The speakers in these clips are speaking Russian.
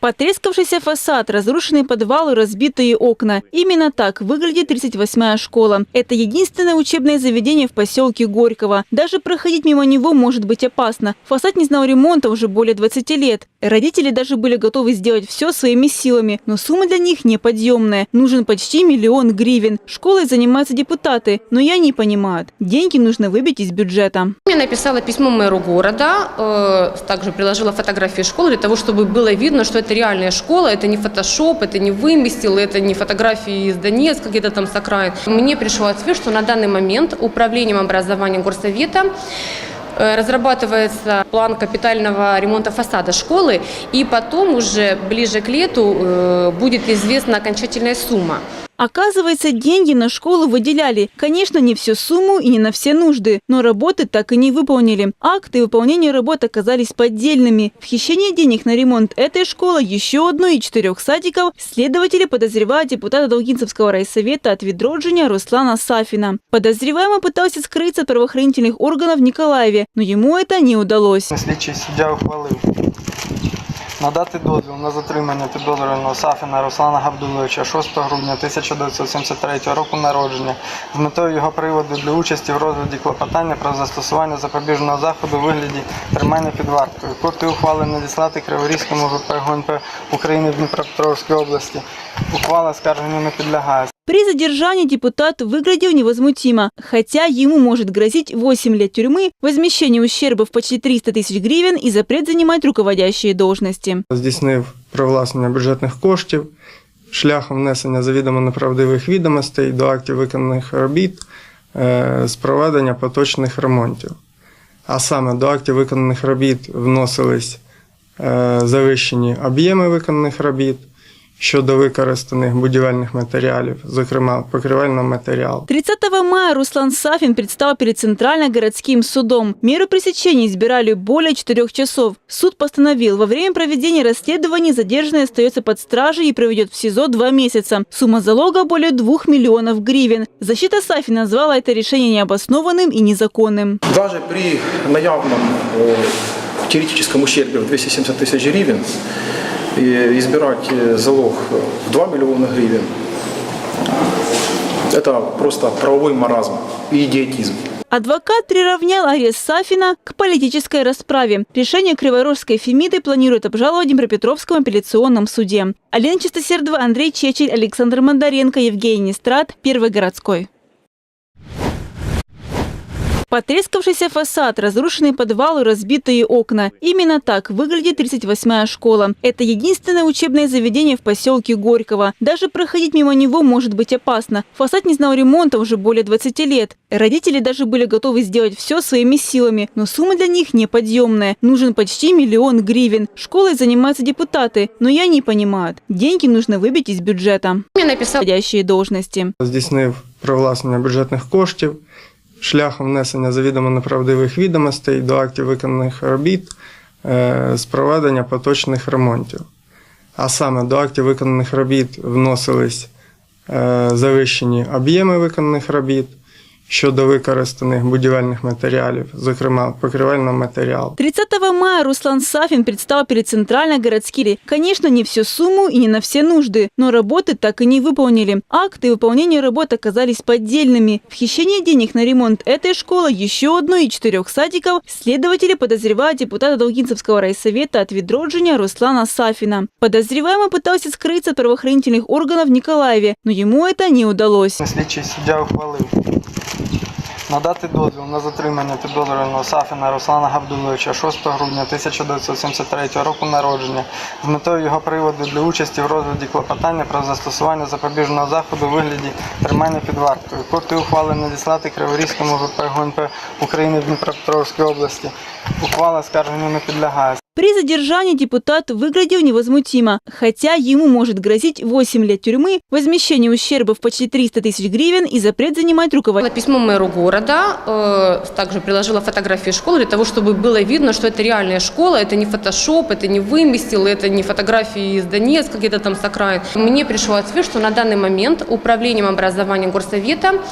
Потрескавшийся фасад, разрушенные подвалы, разбитые окна. Именно так выглядит 38-я школа. Это единственное учебное заведение в поселке Горького. Даже проходить мимо него может быть опасно. Фасад не знал ремонта уже более 20 лет. Родители даже были готовы сделать все своими силами, но сумма для них неподъемная. Нужен почти миллион гривен. Школой занимаются депутаты, но и они понимают, деньги нужно выбить из бюджета. Я написала письмо мэру города, э, также приложила фотографии школы для того, чтобы было видно, что это реальная школа, это не фотошоп, это не выместил, это не фотографии из Донецка, где-то там с окраин. Мне пришло ответ, что на данный момент управлением образования горсовета э, разрабатывается план капитального ремонта фасада школы, и потом уже ближе к лету э, будет известна окончательная сумма. Оказывается, деньги на школу выделяли. Конечно, не всю сумму и не на все нужды, но работы так и не выполнили. Акты выполнения работ оказались поддельными. В хищении денег на ремонт этой школы, еще одной и четырех садиков, следователи подозревают депутата Долгинцевского райсовета от Ведроджиня Руслана Сафина. Подозреваемый пытался скрыться от правоохранительных органов в Николаеве, но ему это не удалось. Слідчий суддя ухвалив надати дозвіл на затримання підозрюваного Сафіна Руслана Габдуловича 6 грудня 1973 року народження з метою його приводу для участі в розгляді клопотання про застосування запобіжного заходу у вигляді тримання під вартою. Копію ухвали надіслати Криворізькому ВП ГУНП України в Дніпропетровській області. Ухвала скарженню не підлягає. При задержании депутат выглядел невозмутимо, хотя ему может грозить 8 лет тюрьмы, возмещение ущерба в почти 300 тысяч гривен и запрет занимать руководящие должности. здійснив привласнення бюджетних коштів шляхом внесення завідомо неправдивих відомостей до актів виконаних робіт е, з проведення поточних ремонтів. А саме до актів виконаних робіт вносились е, завищені об'єми виконаних робіт щодо використаних будівельних матеріалів, зокрема покривального матеріалу. 30 мая Руслан Сафин предстал перед Центрально-городским судом. Меру пресечения избирали более четырех часов. Суд постановил, во время проведения расследований задержанный остается под стражей и проведет в СИЗО два месяца. Сумма залога более двух миллионов гривен. Защита Сафина назвала это решение необоснованным и незаконным. Даже при наявном э, теоретическом ущербе в 270 тысяч гривен и избирать залог в 2 миллиона гривен – это просто правовой маразм и идиотизм. Адвокат приравнял арест Сафина к политической расправе. Решение Криворожской Фемиды планирует обжаловать в Днепропетровском апелляционном суде. Алена Чистосердова, Андрей Чечель, Александр Мандаренко, Евгений Нестрат, Первый городской. Потрескавшийся фасад, разрушенные подвалы, разбитые окна. Именно так выглядит 38-я школа. Это единственное учебное заведение в поселке Горького. Даже проходить мимо него может быть опасно. Фасад не знал ремонта уже более 20 лет. Родители даже были готовы сделать все своими силами, но сумма для них неподъемная. Нужен почти миллион гривен. Школой занимаются депутаты, но и они понимают, деньги нужно выбить из бюджета. Я написала Подходящие должности. здійснив привласнення бюджетних коштів шляхом внесення завідомо неправдивих відомостей до актів виконаних робіт е, з проведення поточних ремонтів. А саме до актів виконаних робіт вносились е, завищені об'єми виконаних робіт щодо використаних будівельних матеріалів, зокрема покривального матеріалу. 30 мая Руслан Сафин предстал перед Центрально-городским. Конечно, не всю сумму и не на все нужды, но работы так и не выполнили. Акты выполнения работ оказались поддельными. В хищении денег на ремонт этой школы, еще одной и четырех садиков, следователи подозревают депутата Долгинцевского райсовета от Ведроджиня Руслана Сафина. Подозреваемый пытался скрыться от правоохранительных органов в Николаеве, но ему это не удалось. Слідчий суддя ухвалив надати дозвіл на затримання підозрюваного Сафіна Руслана Габдуловича 6 грудня 1973 року народження з метою його приводу для участі в розгляді клопотання про застосування запобіжного заходу у вигляді тримання під вартою. Копію ухвали надіслати Криворізькому ВП ГУНП України в Дніпропетровській області. Ухвала скарженню не підлягає. При задержании депутат выглядел невозмутимо, хотя ему может грозить 8 лет тюрьмы, возмещение ущерба в почти 300 тысяч гривен и запрет занимать руководитель. письмо мэру города, э, также приложила фотографии школы для того, чтобы было видно, что это реальная школа, это не фотошоп, это не выместил, это не фотографии из Донецка, где-то там с окраин. Мне пришло ответ, что на данный момент управлением образования горсовета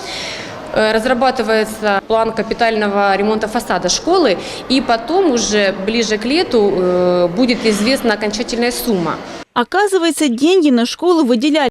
Разрабатывается план капитального ремонта фасада школы, и потом уже ближе к лету э, будет известна окончательная сумма. Оказывается, деньги на школу выделяли.